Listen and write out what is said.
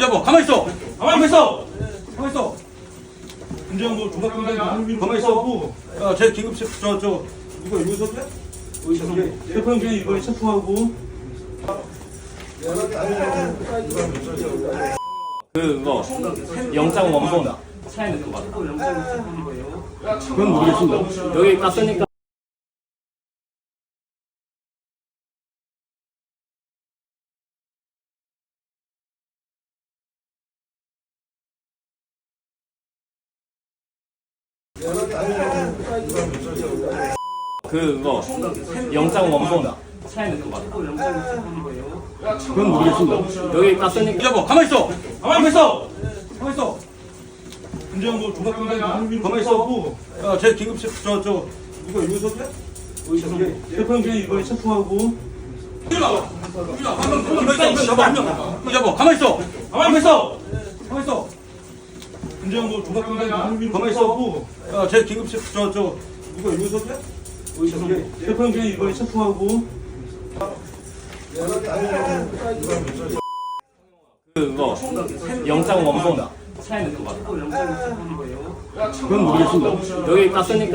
여보 가만 있어. 가만 있어. 가만 있어. 군정부 종합군단 가만 있어. 야, 제 긴급 체- 저, 저, 이거 여기서 돼? 대표는 그냥 이번에 체포하고 그거 영장 원본 차에 넣는 거 맞아? 그건 모르겠습니다. 여기 땄으니까 그거 영장 원본 차에 거 맞아? 그건 모르겠습니다. 여기 땄으니까 여보 가만 있어. 가만 있어. 가만 있어. 군정부 종합군단 가만 있어. 야, 제 긴급 체- 저, 저, 이거 돼? 대표는 그냥 이번에 체포하고 여보 가만 있어. 가만 있어. 가만 있어. 군정부 종합군단 가만 있어. 야, 제 긴급 체- 저, 저, 이거 여기서 돼? 대표는 그냥 이번에 체포하고 그거 영장 원본 차에 거 맞아? 그건 모르겠습니다. 여기 땄으니까